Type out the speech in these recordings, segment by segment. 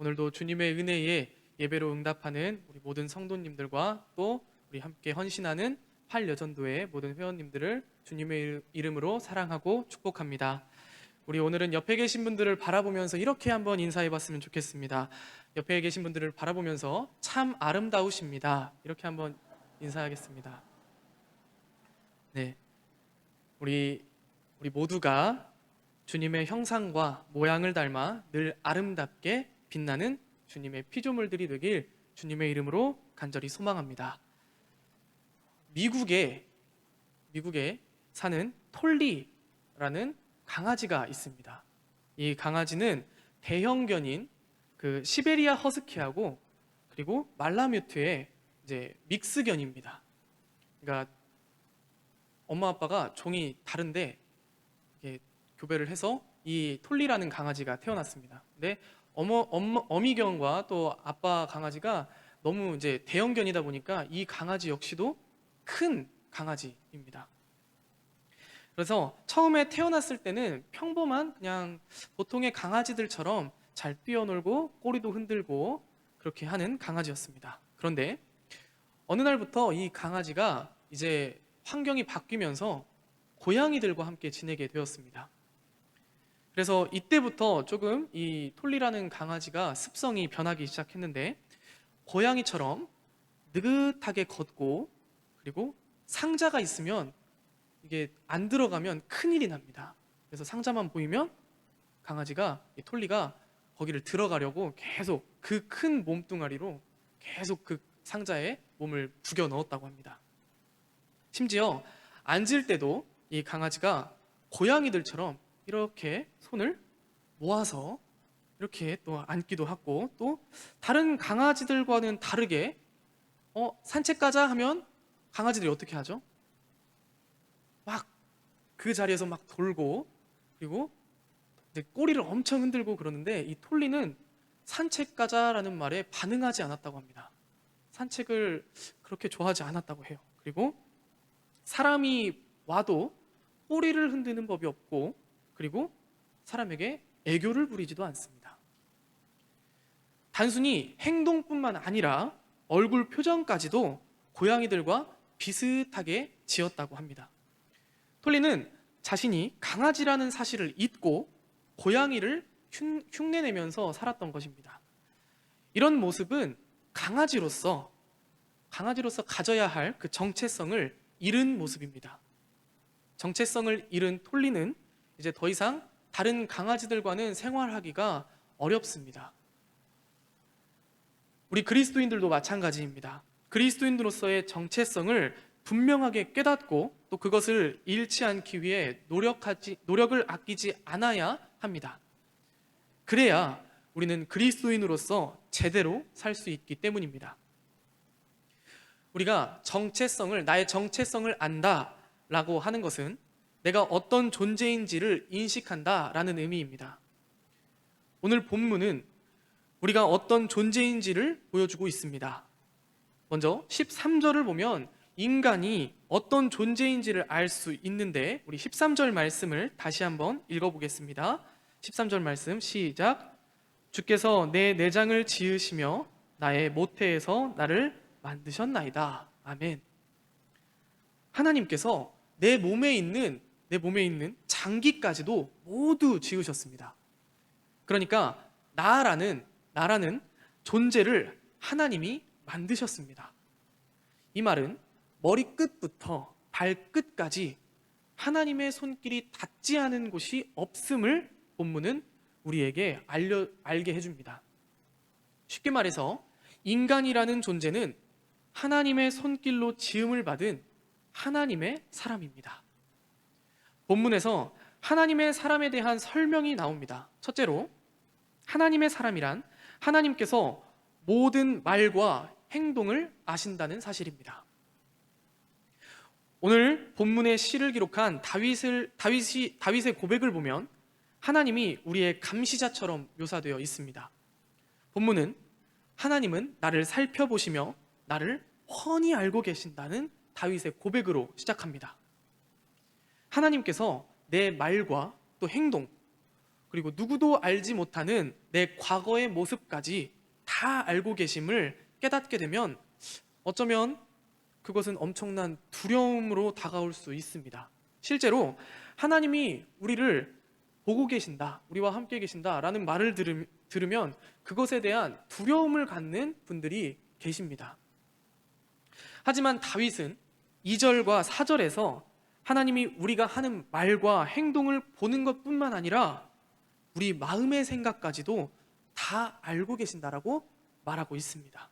오늘도 주님의 은혜에 예배로 응답하는 우리 모든 성도님들과 또 우리 함께 헌신하는 팔 여전도의 모든 회원님들을 주님의 이름으로 사랑하고 축복합니다. 우리 오늘은 옆에 계신 분들을 바라보면서 이렇게 한번 인사해 봤으면 좋겠습니다. 옆에 계신 분들을 바라보면서 참 아름다우십니다. 이렇게 한번 인사하겠습니다. 네. 우리 우리 모두가 주님의 형상과 모양을 닮아 늘 아름답게 빛나는 주님의 피조물들이 되길 주님의 이름으로 간절히 소망합니다. 미국에 미국에 사는 톨리라는 강아지가 있습니다. 이 강아지는 대형견인 그 시베리아 허스키하고 그리고 말라뮤트의 이제 믹스견입니다. 그러니까 엄마 아빠가 종이 다른데 교배를 해서 이 톨리라는 강아지가 태어났습니다. 근데 어머, 엄마, 어미견과 또 아빠 강아지가 너무 이제 대형견이다 보니까 이 강아지 역시도 큰 강아지입니다. 그래서 처음에 태어났을 때는 평범한 그냥 보통의 강아지들처럼 잘 뛰어놀고 꼬리도 흔들고 그렇게 하는 강아지였습니다. 그런데 어느 날부터 이 강아지가 이제 환경이 바뀌면서 고양이들과 함께 지내게 되었습니다. 그래서 이때부터 조금 이 톨리라는 강아지가 습성이 변하기 시작했는데 고양이처럼 느긋하게 걷고 그리고 상자가 있으면 이게 안 들어가면 큰일이 납니다. 그래서 상자만 보이면 강아지가 이 톨리가 거기를 들어가려고 계속 그 큰 몸뚱아리로 계속 그 상자에 몸을 부겨 넣었다고 합니다. 심지어 앉을 때도 이 강아지가 고양이들처럼 이렇게 손을 모아서 이렇게 또 앉기도 하고 또 다른 강아지들과는 다르게 어, 산책 가자 하면 강아지들이 어떻게 하죠? 막 그 자리에서 막 돌고 그리고 꼬리를 엄청 흔들고 그러는데 이 톨리는 산책 가자라는 말에 반응하지 않았다고 합니다. 산책을 그렇게 좋아하지 않았다고 해요. 그리고 사람이 와도 꼬리를 흔드는 법이 없고 그리고 사람에게 애교를 부리지도 않습니다. 단순히 행동뿐만 아니라 얼굴 표정까지도 고양이들과 비슷하게 지었다고 합니다. 톨리는 자신이 강아지라는 사실을 잊고 고양이를 흉- 흉내내면서 살았던 것입니다. 이런 모습은 강아지로서 강아지로서 가져야 할 그 정체성을 잃은 모습입니다. 정체성을 잃은 톨리는 이제 더 이상 다른 강아지들과는 생활하기가 어렵습니다. 우리 그리스도인들도 마찬가지입니다. 그리스도인으로서의 정체성을 분명하게 깨닫고 또 그것을 잃지 않기 위해 노력하지, 노력을 아끼지 않아야 합니다. 그래야 우리는 그리스도인으로서 제대로 살 수 있기 때문입니다. 우리가 정체성을, 나의 정체성을 안다라고 하는 것은 내가 어떤 존재인지를 인식한다라는 의미입니다. 오늘 본문은 우리가 어떤 존재인지를 보여주고 있습니다. 먼저 13절을 보면 인간이 어떤 존재인지를 알 수 있는데 우리 13절 말씀을 다시 한번 읽어보겠습니다. 13절 말씀 시작. 주께서 내 내장을 지으시며 나의 모태에서 나를 만드셨나이다. 아멘. 하나님께서 내 몸에 있는 내 몸에 있는 장기까지도 모두 지으셨습니다. 그러니까 나라는 나라는 존재를 하나님이 만드셨습니다. 이 말은 머리끝부터 발끝까지 하나님의 손길이 닿지 않은 곳이 없음을 본문은 우리에게 알려 알게 해줍니다. 쉽게 말해서 인간이라는 존재는 하나님의 손길로 지음을 받은 하나님의 사람입니다. 본문에서 하나님의 사람에 대한 설명이 나옵니다. 첫째로 하나님의 사람이란 하나님께서 모든 말과 행동을 아신다는 사실입니다. 오늘 본문의 시를 기록한 다윗을 다윗이 다윗의 고백을 보면 하나님이 우리의 감시자처럼 묘사되어 있습니다. 본문은 하나님은 나를 살펴보시며 나를 훤히 알고 계신다는 다윗의 고백으로 시작합니다. 하나님께서 내 말과 또 행동, 그리고 누구도 알지 못하는 내 과거의 모습까지 다 알고 계심을 깨닫게 되면 어쩌면 그것은 엄청난 두려움으로 다가올 수 있습니다. 실제로 하나님이 우리를 보고 계신다, 우리와 함께 계신다라는 말을 들으, 들으면 그것에 대한 두려움을 갖는 분들이 계십니다. 하지만 다윗은 2절과 4절에서 하나님이 우리가 하는 말과 행동을 보는 것뿐만 아니라 우리 마음의 생각까지도 다 알고 계신다라고 말하고 있습니다.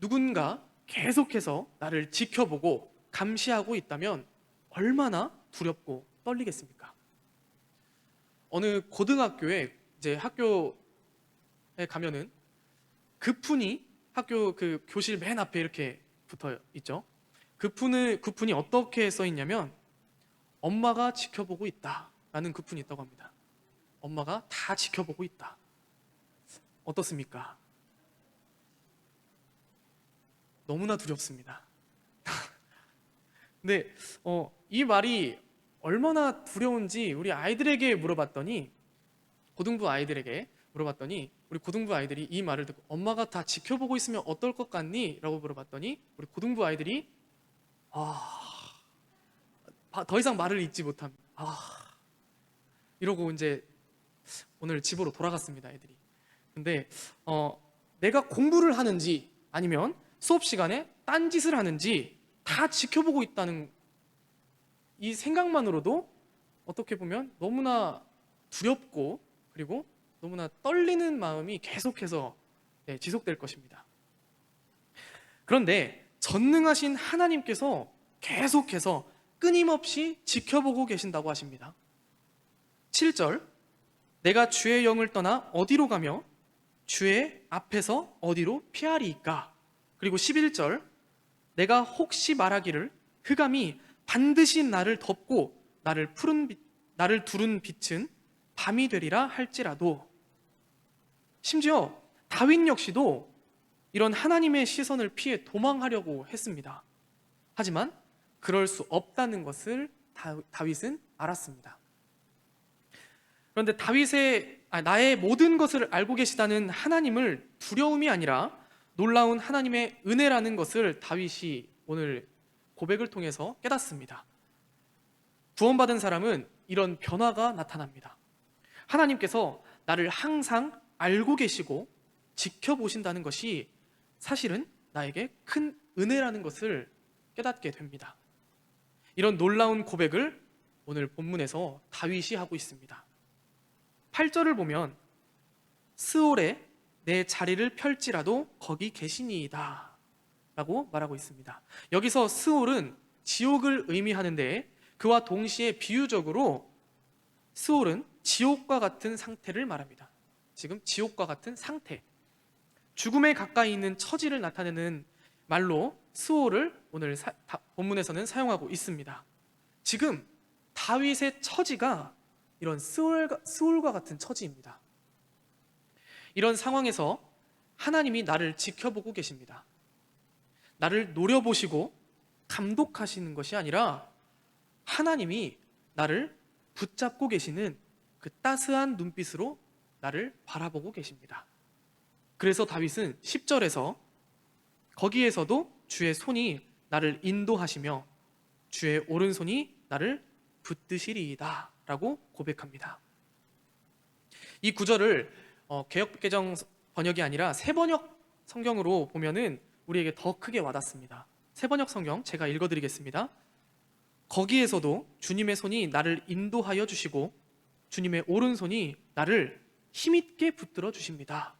누군가 계속해서 나를 지켜보고 감시하고 있다면 얼마나 두렵고 떨리겠습니까? 어느 고등학교에 이제 학교에 가면은 그푼이 학교 그 교실 맨 앞에 이렇게 붙어 있죠. 그 푼을 그 푼이 어떻게 써 있냐면 엄마가 지켜보고 있다라는 그 푼이 있다고 합니다. 엄마가 다 지켜보고 있다. 어떻습니까? 너무나 두렵습니다. 근데 어, 이 말이 얼마나 두려운지 우리 아이들에게 물어봤더니 고등부 아이들에게 물어봤더니 우리 고등부 아이들이 이 말을 듣고 엄마가 다 지켜보고 있으면 어떨 것 같니? 라고 물어봤더니 우리 고등부 아이들이 아, 더 이상 말을 잇지 못합니다. 아, 이러고 이제 오늘 집으로 돌아갔습니다, 애들이. 근데 어, 내가 공부를 하는지 아니면 수업 시간에 딴 짓을 하는지 다 지켜보고 있다는 이 생각만으로도 어떻게 보면 너무나 두렵고 그리고 너무나 떨리는 마음이 계속해서 네, 지속될 것입니다. 그런데 전능하신 하나님께서 계속해서 끊임없이 지켜보고 계신다고 하십니다. 7절 내가 주의 영을 떠나 어디로 가며 주의 앞에서 어디로 피하리이까? 그리고 11절 내가 혹시 말하기를 흑암이 반드시 나를 덮고 나를 푸른 빛, 나를 두른 빛은 밤이 되리라 할지라도 심지어 다윗 역시도 이런 하나님의 시선을 피해 도망하려고 했습니다. 하지만 그럴 수 없다는 것을 다윗은 알았습니다. 그런데 다윗의 아, 나의 모든 것을 알고 계시다는 하나님을 두려움이 아니라 놀라운 하나님의 은혜라는 것을 다윗이 오늘 고백을 통해서 깨닫습니다. 구원받은 사람은 이런 변화가 나타납니다. 하나님께서 나를 항상 알고 계시고 지켜보신다는 것이 사실은 나에게 큰 은혜라는 것을 깨닫게 됩니다. 이런 놀라운 고백을 오늘 본문에서 다윗이 하고 있습니다. 8절을 보면 스올에 내 자리를 펼지라도 거기 계시니이다 라고 말하고 있습니다. 여기서 스올은 지옥을 의미하는데 그와 동시에 비유적으로 스올은 지옥과 같은 상태를 말합니다. 지금 지옥과 같은 상태. 죽음에 가까이 있는 처지를 나타내는 말로 스올을 오늘 사, 다, 본문에서는 사용하고 있습니다. 지금 다윗의 처지가 이런 스올과, 스올과 같은 처지입니다. 이런 상황에서 하나님이 나를 지켜보고 계십니다. 나를 노려보시고 감독하시는 것이 아니라 하나님이 나를 붙잡고 계시는 그 따스한 눈빛으로 나를 바라보고 계십니다. 그래서 다윗은 10절에서 거기에서도 주의 손이 나를 인도하시며 주의 오른손이 나를 붙드시리이다 라고 고백합니다. 이 구절을 어, 개혁개정 번역이 아니라 새번역 성경으로 보면은 우리에게 더 크게 와닿습니다. 새번역 성경 제가 읽어드리겠습니다. 거기에서도 주님의 손이 나를 인도하여 주시고 주님의 오른손이 나를 힘있게 붙들어 주십니다.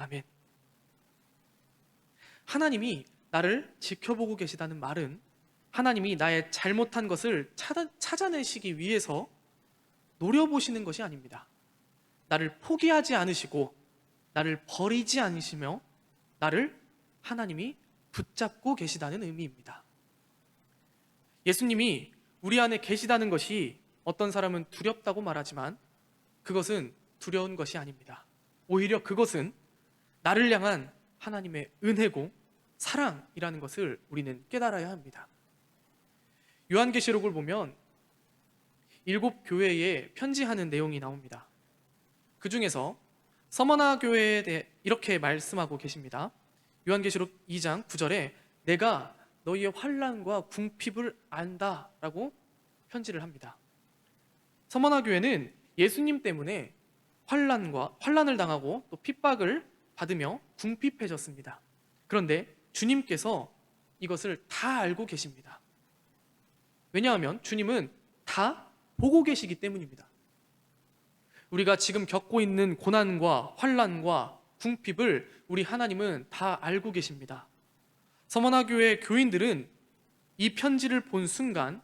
아멘. 하나님이 나를 지켜보고 계시다는 말은 하나님이 나의 잘못한 것을 찾아, 찾아내시기 위해서 노려보시는 것이 아닙니다. 나를 포기하지 않으시고 나를 버리지 않으시며 나를 하나님이 붙잡고 계시다는 의미입니다. 예수님이 우리 안에 계시다는 것이 어떤 사람은 두렵다고 말하지만 그것은 두려운 것이 아닙니다. 오히려 그것은 나를 향한 하나님의 은혜고 사랑이라는 것을 우리는 깨달아야 합니다. 요한계시록을 보면 일곱 교회에 편지하는 내용이 나옵니다. 그 중에서 서머나 교회에 대해 이렇게 말씀하고 계십니다. 요한계시록 2장 9절에 내가 너희의 환란과 궁핍을 안다라고 편지를 합니다. 서머나 교회는 예수님 때문에 환란과 환란을 당하고 또 핍박을 받으며 궁핍해졌습니다. 그런데 주님께서 이것을 다 알고 계십니다. 왜냐하면 주님은 다 보고 계시기 때문입니다. 우리가 지금 겪고 있는 고난과 환란과 궁핍을 우리 하나님은 다 알고 계십니다. 서머나 교회 교인들은 이 편지를 본 순간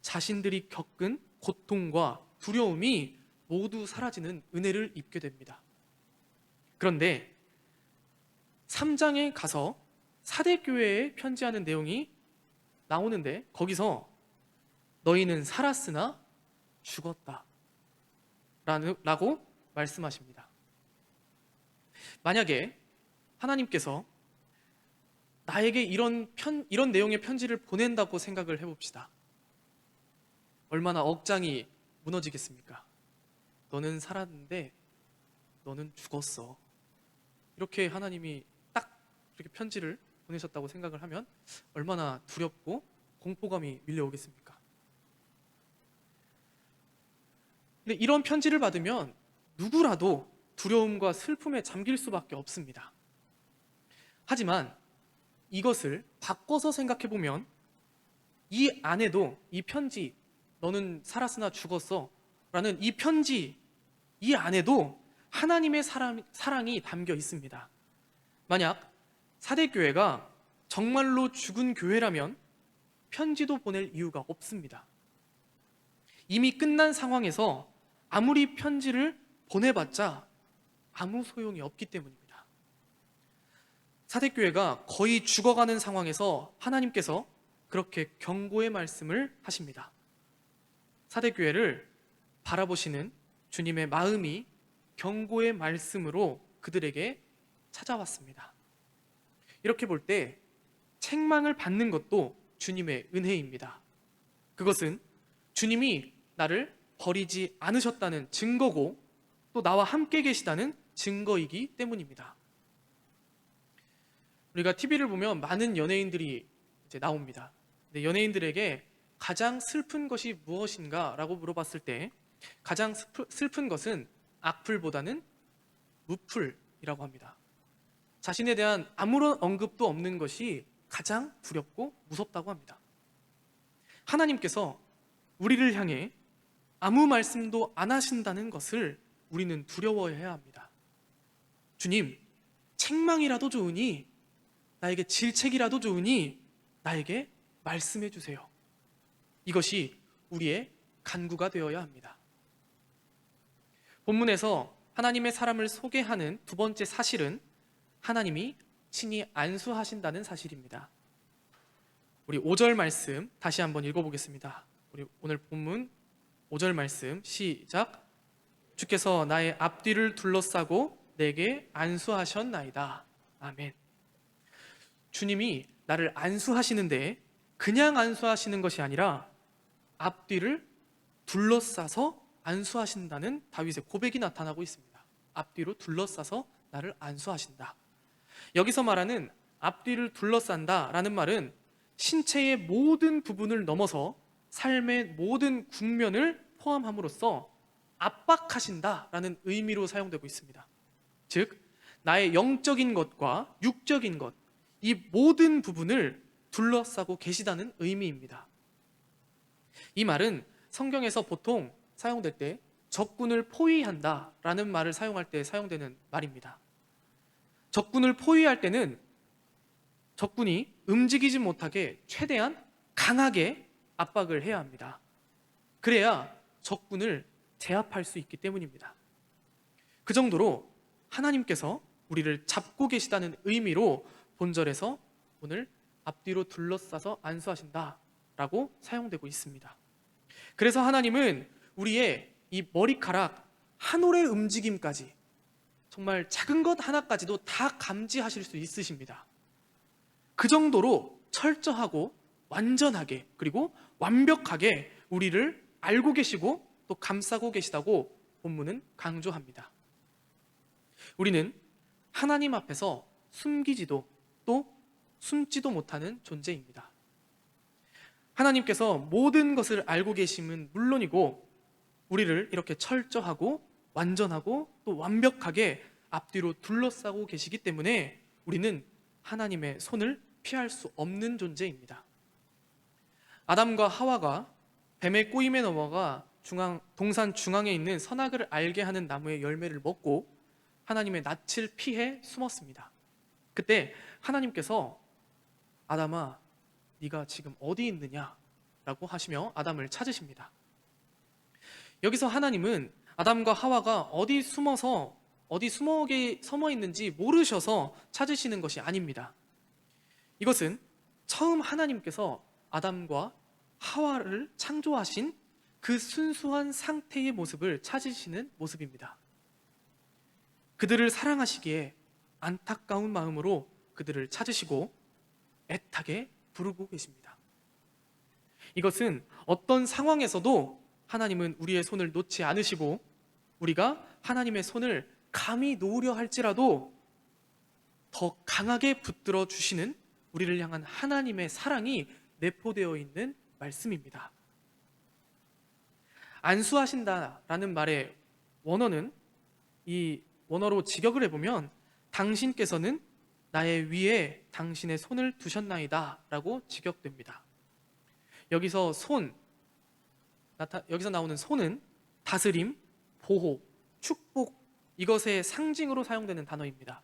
자신들이 겪은 고통과 두려움이 모두 사라지는 은혜를 입게 됩니다. 그런데 3장에 가서 사대 교회에 편지하는 내용이 나오는데 거기서 너희는 살았으나 죽었다. 라고 말씀하십니다. 만약에 하나님께서 나에게 이런 편, 이런 내용의 편지를 보낸다고 생각을 해봅시다. 얼마나 억장이 무너지겠습니까? 너는 살았는데 너는 죽었어. 이렇게 하나님이 딱 이렇게 편지를 보내셨다고 생각을 하면 얼마나 두렵고 공포감이 밀려오겠습니까? 근데 이런 편지를 받으면 누구라도 두려움과 슬픔에 잠길 수밖에 없습니다. 하지만 이것을 바꿔서 생각해 보면 이 안에도 이 편지 너는 살았으나 죽었어 라는 이 편지 이 안에도 하나님의 사랑, 사랑이 담겨 있습니다. 만약 사대 교회가 정말로 죽은 교회라면 편지도 보낼 이유가 없습니다. 이미 끝난 상황에서 아무리 편지를 보내봤자 아무 소용이 없기 때문입니다. 사대교회가 거의 죽어가는 상황에서 하나님께서 그렇게 경고의 말씀을 하십니다. 사대교회를 바라보시는 주님의 마음이 경고의 말씀으로 그들에게 찾아왔습니다. 이렇게 볼 때 책망을 받는 것도 주님의 은혜입니다. 그것은 주님이 나를 버리지 않으셨다는 증거고 또 나와 함께 계시다는 증거이기 때문입니다. 우리가 TV를 보면 많은 연예인들이 이제 나옵니다. 근데 연예인들에게 가장 슬픈 것이 무엇인가라고 물어봤을 때 가장 슬픈 것은 악플보다는 무플이라고 합니다. 자신에 대한 아무런 언급도 없는 것이 가장 두렵고 무섭다고 합니다. 하나님께서 우리를 향해 아무 말씀도 안 하신다는 것을 우리는 두려워해야 합니다. 주님, 책망이라도 좋으니 나에게 질책이라도 좋으니 나에게 말씀해 주세요. 이것이 우리의 간구가 되어야 합니다. 본문에서 하나님의 사람을 소개하는 두 번째 사실은 하나님이 친히 안수하신다는 사실입니다. 우리 5절 말씀 다시 한번 읽어보겠습니다. 우리 오늘 본문 5절 말씀 시작. 주께서 나의 앞뒤를 둘러싸고 내게 안수하셨나이다. 아멘. 주님이 나를 안수하시는데 그냥 안수하시는 것이 아니라 앞뒤를 둘러싸서 안수하신다는 다윗의 고백이 나타나고 있습니다. 앞뒤로 둘러싸서 나를 안수하신다. 여기서 말하는 앞뒤를 둘러싼다라는 말은 신체의 모든 부분을 넘어서 삶의 모든 국면을 포함함으로써 압박하신다라는 의미로 사용되고 있습니다. 즉, 나의 영적인 것과 육적인 것, 이 모든 부분을 둘러싸고 계시다는 의미입니다. 이 말은 성경에서 보통 사용될 때 적군을 포위한다라는 말을 사용할 때 사용되는 말입니다. 적군을 포위할 때는 적군이 움직이지 못하게 최대한 강하게 압박을 해야 합니다. 그래야 적군을 제압할 수 있기 때문입니다. 그 정도로 하나님께서 우리를 잡고 계시다는 의미로 본절에서 오늘 앞뒤로 둘러싸서 안수하신다라고 사용되고 있습니다. 그래서 하나님은 우리의 이 머리카락 한 올의 움직임까지 정말 작은 것 하나까지도 다 감지하실 수 있으십니다. 그 정도로 철저하고 완전하게 그리고 완벽하게 우리를 알고 계시고 또 감싸고 계시다고 본문은 강조합니다. 우리는 하나님 앞에서 숨기지도 또 숨지도 못하는 존재입니다. 하나님께서 모든 것을 알고 계심은 물론이고 우리를 이렇게 철저하고 완전하고 또 완벽하게 앞뒤로 둘러싸고 계시기 때문에 우리는 하나님의 손을 피할 수 없는 존재입니다. 아담과 하와가 뱀의 꼬임에 넘어가 중앙, 동산 중앙에 있는 선악을 알게 하는 나무의 열매를 먹고 하나님의 낯을 피해 숨었습니다. 그때 하나님께서 아담아, 네가 지금 어디 있느냐 라고 하시며 아담을 찾으십니다. 여기서 하나님은 아담과 하와가 어디 숨어서 어디 숨어게 숨어 있는지 모르셔서 찾으시는 것이 아닙니다. 이것은 처음 하나님께서 아담과 하와를 창조하신 그 순수한 상태의 모습을 찾으시는 모습입니다. 그들을 사랑하시기에 안타까운 마음으로 그들을 찾으시고 애타게 부르고 계십니다. 이것은 어떤 상황에서도 하나님은 우리의 손을 놓지 않으시고 우리가 하나님의 손을 감히 놓으려 할지라도 더 강하게 붙들어 주시는 우리를 향한 하나님의 사랑이 내포되어 있는 말씀입니다. 안수하신다라는 말의 원어는 이 원어로 직역을 해보면 당신께서는 나의 위에 당신의 손을 두셨나이다 라고 직역됩니다. 여기서 손 나타, 여기서 나오는 손은 다스림, 보호, 축복 이것의 상징으로 사용되는 단어입니다.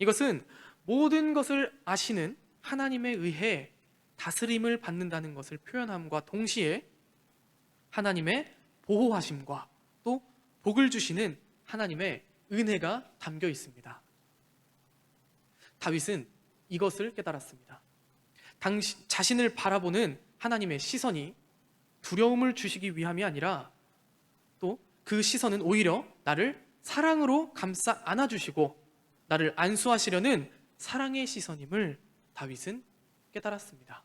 이것은 모든 것을 아시는 하나님에 의해 다스림을 받는다는 것을 표현함과 동시에 하나님의 보호하심과 또 복을 주시는 하나님의 은혜가 담겨 있습니다. 다윗은 이것을 깨달았습니다. 당신 자신을 바라보는 하나님의 시선이 두려움을 주시기 위함이 아니라 또 그 시선은 오히려 나를 사랑으로 감싸 안아 주시고 나를 안수하시려는 사랑의 시선임을 다윗은 깨달았습니다.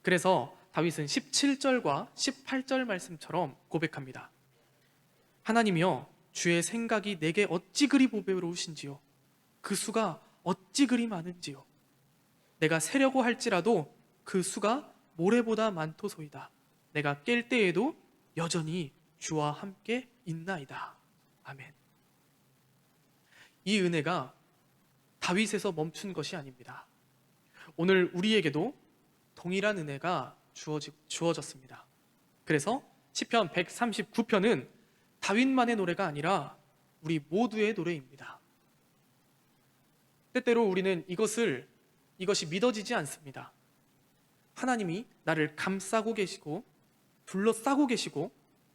그래서 다윗은 17절과 18절 말씀처럼 고백합니다. 하나님이여 주의 생각이 내게 어찌 그리 보배로우신지요 그 수가 어찌 그리 많은지요 내가 세려고 할지라도 그 수가 모래보다 많도소이다 내가 깰 때에도 여전히 주와 함께 있나이다 아멘 이 은혜가 다윗에서 멈춘 것이 아닙니다 오늘 우리에게도 동일한 은혜가 주어지, 주어졌습니다 그래서 시편 139편은 다윗만의 노래가 아니라 우리 모두의 노래입니다. 때때로 우리는 이것을 이것이 믿어지지 않습니다. 하나님이 나를 감싸고 계시고 둘러 싸고 계시고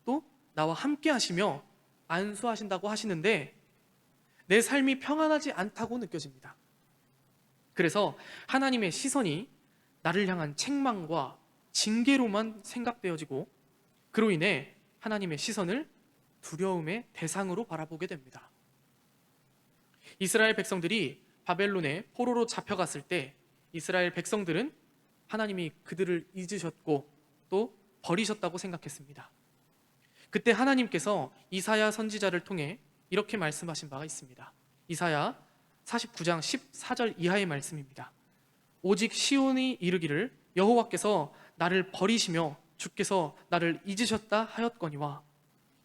또 나와 함께 하시며 안수하신다고 하시는데 내 삶이 평안하지 않다고 느껴집니다. 그래서 하나님의 시선이 나를 향한 책망과 징계로만 생각되어지고 그로 인해 하나님의 시선을 두려움의 대상으로 바라보게 됩니다. 이스라엘 백성들이 바벨론에 포로로 잡혀갔을 때 이스라엘 백성들은 하나님이 그들을 잊으셨고 또 버리셨다고 생각했습니다. 그때 하나님께서 이사야 선지자를 통해 이렇게 말씀하신 바가 있습니다. 이사야 49장 14절 이하의 말씀입니다. 오직 시온이 이르기를 여호와께서 나를 버리시며 주께서 나를 잊으셨다 하였거니와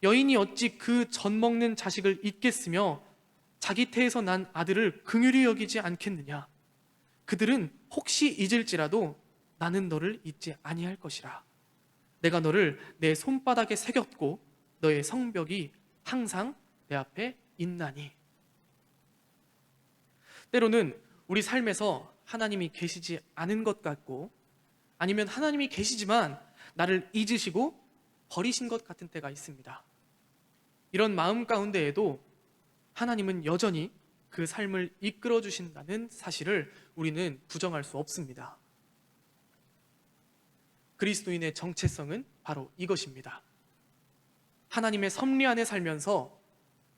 여인이 어찌 그젖 먹는 자식을 잊겠으며 자기 태에서 난 아들을 긍휼히 여기지 않겠느냐 그들은 혹시 잊을지라도 나는 너를 잊지 아니할 것이라 내가 너를 내 손바닥에 새겼고 너의 성벽이 항상 내 앞에 있나니 때로는 우리 삶에서 하나님이 계시지 않은 것 같고 아니면 하나님이 계시지만 나를 잊으시고 버리신 것 같은 때가 있습니다. 이런 마음 가운데에도 하나님은 여전히 그 삶을 이끌어 주신다는 사실을 우리는 부정할 수 없습니다. 그리스도인의 정체성은 바로 이것입니다. 하나님의 섭리 안에 살면서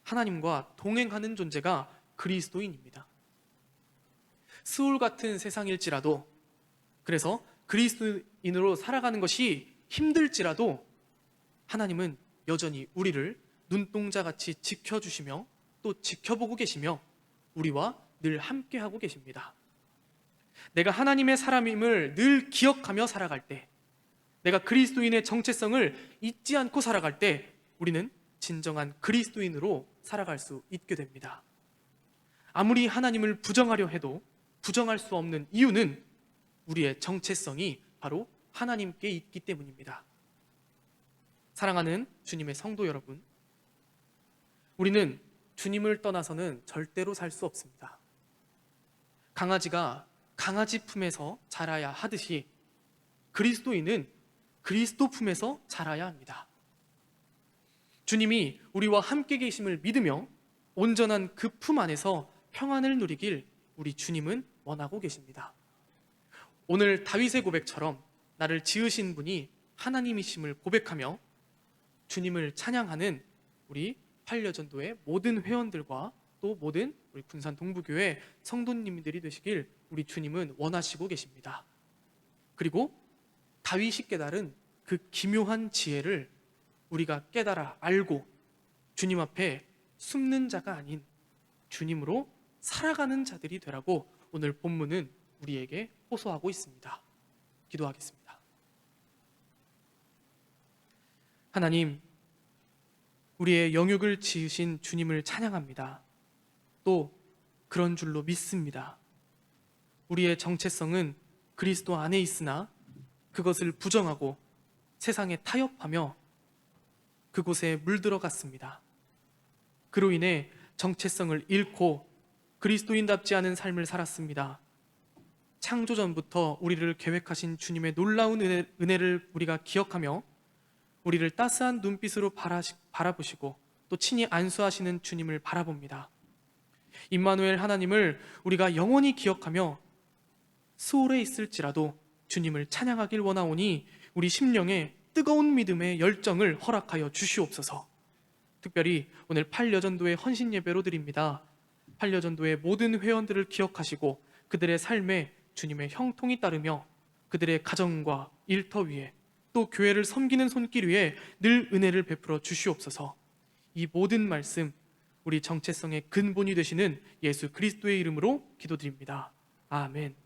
하나님과 동행하는 존재가 그리스도인입니다. 스울 같은 세상일지라도 그래서 그리스도인으로 살아가는 것이 힘들지라도 하나님은 여전히 우리를 눈동자 같이 지켜주시며 또 지켜보고 계시며 우리와 늘 함께하고 계십니다. 내가 하나님의 사람임을 늘 기억하며 살아갈 때, 내가 그리스도인의 정체성을 잊지 않고 살아갈 때, 우리는 진정한 그리스도인으로 살아갈 수 있게 됩니다. 아무리 하나님을 부정하려 해도 부정할 수 없는 이유는 우리의 정체성이 바로 하나님께 있기 때문입니다. 사랑하는 주님의 성도 여러분, 우리는 주님을 떠나서는 절대로 살 수 없습니다. 강아지가 강아지 품에서 자라야 하듯이 그리스도인은 그리스도 품에서 자라야 합니다. 주님이 우리와 함께 계심을 믿으며 온전한 그 품 안에서 평안을 누리길 우리 주님은 원하고 계십니다. 오늘 다윗의 고백처럼 나를 지으신 분이 하나님이심을 고백하며 주님을 찬양하는 우리 팔려전도의 모든 회원들과 또 모든 우리 군산 동부교회 성도님들이 되시길 우리 주님은 원하시고 계십니다. 그리고 다윗이 깨달은 그 기묘한 지혜를 우리가 깨달아 알고 주님 앞에 숨는 자가 아닌 주님으로 살아가는 자들이 되라고 오늘 본문은 우리에게 호소하고 있습니다. 기도하겠습니다. 하나님, 우리의 영육을 지으신 주님을 찬양합니다. 또 그런 줄로 믿습니다. 우리의 정체성은 그리스도 안에 있으나 그것을 부정하고 세상에 타협하며 그곳에 물들어갔습니다. 그로 인해 정체성을 잃고 그리스도인답지 않은 삶을 살았습니다. 창조전부터 우리를 계획하신 주님의 놀라운 은혜, 은혜를 우리가 기억하며 우리를 따스한 눈빛으로 바라시, 바라보시고 또 친히 안수하시는 주님을 바라봅니다. 임마누엘 하나님을 우리가 영원히 기억하며 수월에 있을지라도 주님을 찬양하길 원하오니 우리 심령에 뜨거운 믿음의 열정을 허락하여 주시옵소서. 특별히 오늘 팔여전도의 헌신 예배로 드립니다. 팔여전도의 모든 회원들을 기억하시고 그들의 삶에 주님의 형통이 따르며 그들의 가정과 일터 위에 또 교회를 섬기는 손길 위에 늘 은혜를 베풀어 주시옵소서. 이 모든 말씀 우리 정체성의 근본이 되시는 예수 그리스도의 이름으로 기도드립니다. 아멘.